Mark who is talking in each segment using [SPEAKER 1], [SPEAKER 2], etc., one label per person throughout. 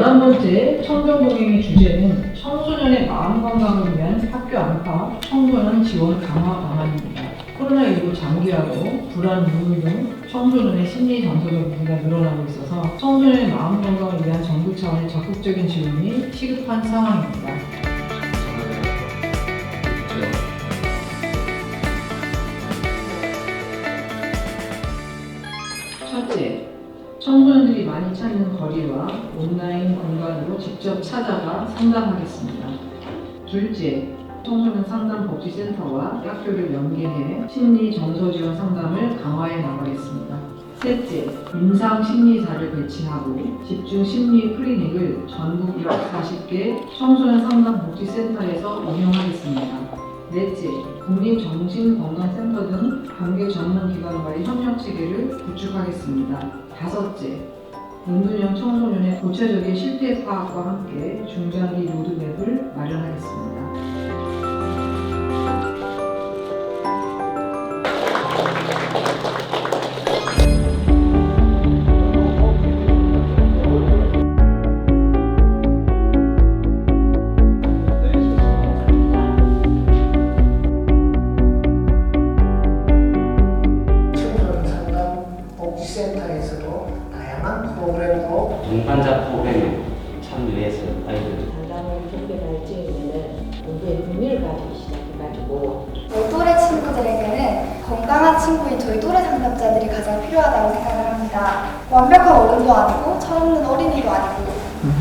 [SPEAKER 1] 번째 청정동행의 주제는 청소년의 마음 건강을 위한 학교 안팎 청소년 지원 강화 방안입니다. 코로나19 장기화로 불안, 우울 등 청소년의 심리 정서적 문제가 늘어나고 있어서 청소년의 마음 건강을 위한 정부 차원의 적극적인 지원이 시급한 상황입니다. 첫째, 청소년들이 많이 찾는 거리와 온라인 공간으로 직접 찾아가 상담하겠습니다. 둘째, 청소년 상담 복지센터와 학교를 연계해 심리 정서 지원 상담을 강화해 나가겠습니다. 셋째, 임상 심리사를 배치하고 집중 심리 클리닉을 전국 140개 청소년 상담 복지센터에서 운영하겠습니다. 넷째, 국립정신건강센터 등 관계 전문 기관과의 협력 체계를 구축하겠습니다. 다섯째, 은둔형 청소년의 구체적인 실태 파악과 함께 중장기 로드맵을 마련하겠습니다.
[SPEAKER 2] 복지센터에서도 다양한 프로그램으로
[SPEAKER 3] 동반자 프로그램에 참여해서 아이들
[SPEAKER 4] 상담을 접근할 즈음에는 공부에 흥미를 가지기 시작해가지고
[SPEAKER 5] 저희 또래 친구들에게는 건강한 친구인 저희 또래 상담자들이 가장 필요하다고 생각을 합니다. 완벽한 어른도 아니고 철없는 어린이도 아니고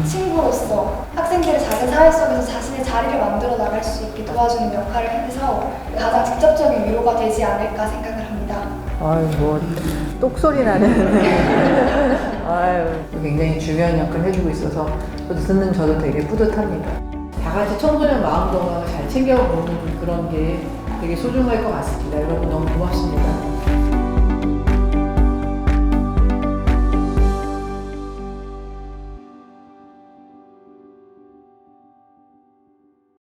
[SPEAKER 5] 친구로서 학생들의 작은 사회 속에서 자신의 자리를 만들어 나갈 수 있게 도와주는 역할을 해서 가장 직접적인 위로가 되지 않을까 생각을 합니다.
[SPEAKER 6] 아유 뭐 똑소리 나는 아유 굉장히 중요한 역할을 해주고 있어서 저도 듣는 저도 되게 뿌듯합니다.
[SPEAKER 1] 다 같이 청소년 마음 건강을 잘 챙겨보는 그런 게 되게 소중할 것 같습니다. 여러분 너무 고맙습니다.